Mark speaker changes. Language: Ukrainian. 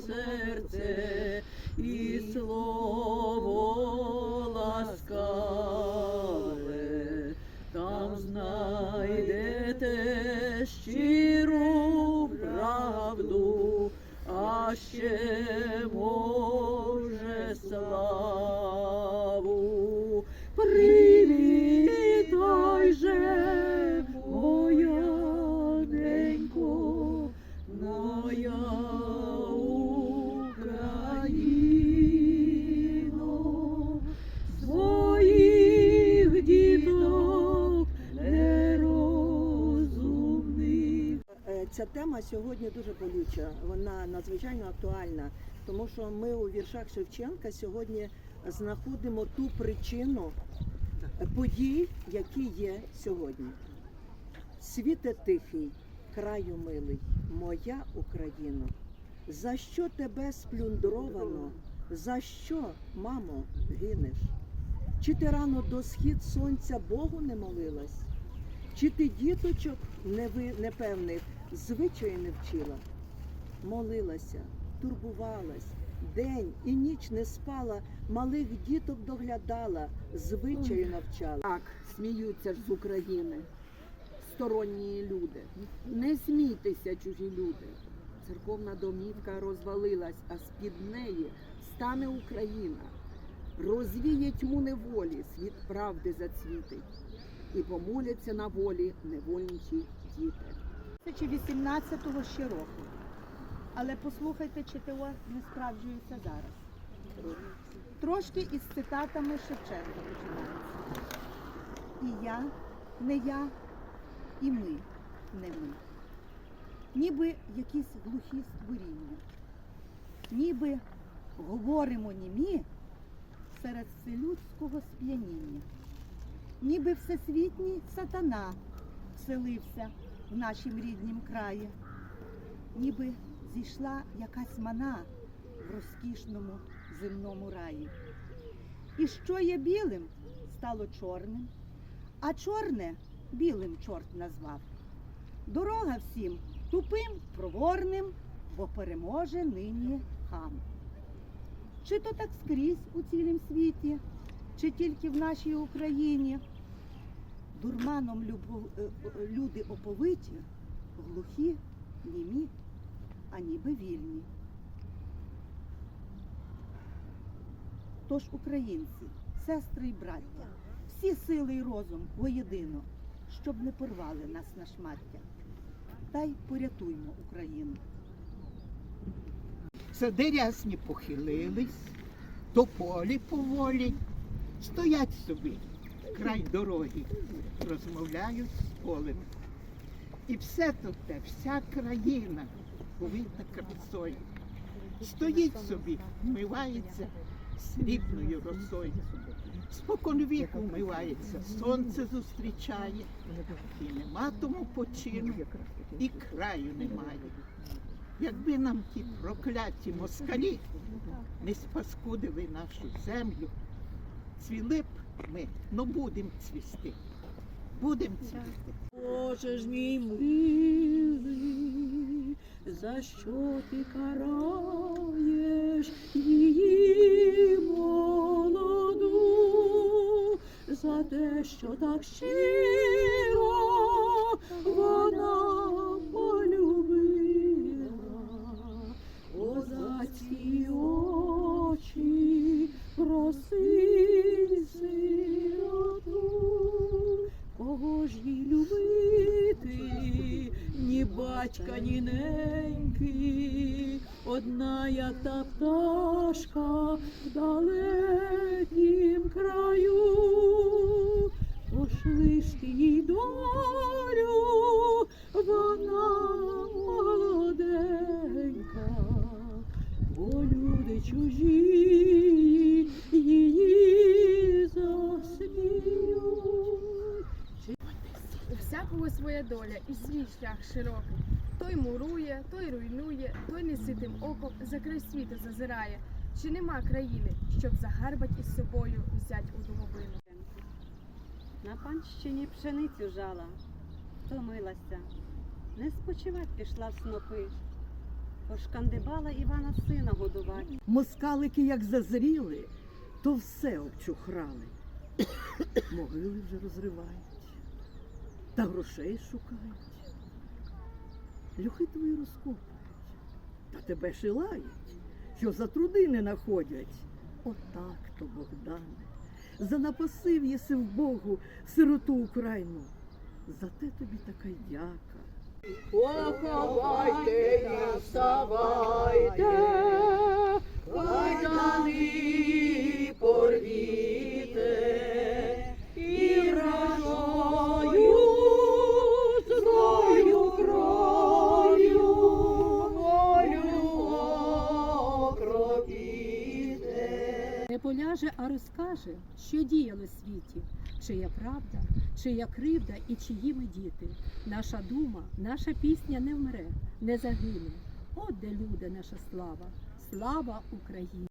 Speaker 1: серце і слово ласкаве, там знайдете щиру правду, а ще може славу.
Speaker 2: Тема сьогодні дуже болюча, вона надзвичайно актуальна, тому що ми у віршах Шевченка сьогодні знаходимо ту причину подій, які є сьогодні. Світе тихий, краю милий, моя Україно, за що тебе сплюндровано, за що, мамо, гинеш? Чи ти рано до схід сонця Богу не молилась? Чи ти діточок непевних звичаю не вчила? Молилася, турбувалась, день і ніч не спала, малих діток доглядала, звичаю навчала.
Speaker 3: Так, сміються ж з України. Сторонні люди. Не смійтеся, чужі люди. Церковна домівка розвалилась, а з-під неї стане Україна. Розвіє тьму неволі, світ правди зацвітить. І помоляться на волі невольничі діти.
Speaker 4: 2018 ще року. Але послухайте, чи ТО не справджується зараз. Трошки із цитатами Шевченка починається. І я, не я, і ми, не ми. Ніби якісь глухі створіння. Ніби говоримо німі серед вселюдського сп'яніння. Ніби всесвітній сатана вселився в нашім ріднім краї, ніби зійшла якась мана в розкішному земному раї. І що є білим, стало чорним, а чорне білим чорт назвав. Дорога всім тупим, проворним, бо переможе нині хам. Чи то так скрізь у цілім світі, чи тільки в нашій Україні? Дурманом любо- е, люди оповиті, глухі, німі, а ніби вільні. Тож, українці, сестри й браття, всі сили й розум воєдино, щоб не порвали нас на шмаття. Та й порятуймо Україну.
Speaker 5: Сади рясні похилились, тополі поволі, стоять собі край дороги, розмовляють з полем. І все тут вся країна повита красою. Стоїть собі, вмивається срібною росою. Спокон віку вмивається, сонце зустрічає, і нема тому почину, і краю немає. Якби нам ті прокляті москалі не спаскудили нашу землю, цвіли б ми, ну будем цвісти. Будем цвісти.
Speaker 1: Боже ж мій милий, за що ти караєш її молоду, за те, що так щиро вона полюбила, о за ці очі проси як та пташка в далекім краю, пошли ж ти їй долю, вона молоденька, бо люди чужі її засміють.
Speaker 6: У всякого своя доля і свій шлях широкий. Той мурує, той руйнує, той неситим оком за край світу зазирає. Чи нема країни, щоб загарбать із собою взять у домовину?
Speaker 7: На панщині пшеницю жала, втомилася, не спочивать пішла в снопи, пошкандибала Івана сина годувати.
Speaker 1: Москалики як зазріли, то все обчухрали. Могили вже розривають, та грошей шукають. Люхи твої розкопують, та тебе шилають, що за труди не находять. Отак то, Богдане, занапасив єси в Богу сироту Україну. За те тобі така дяка. Поховайте, не вставайте, кайдани
Speaker 8: поляже, а розкаже, що діяло світі, чия правда, чия кривда і чиї ми діти. Наша дума, наша пісня не вмре, не загине. От де люди, наша слава, слава Україні!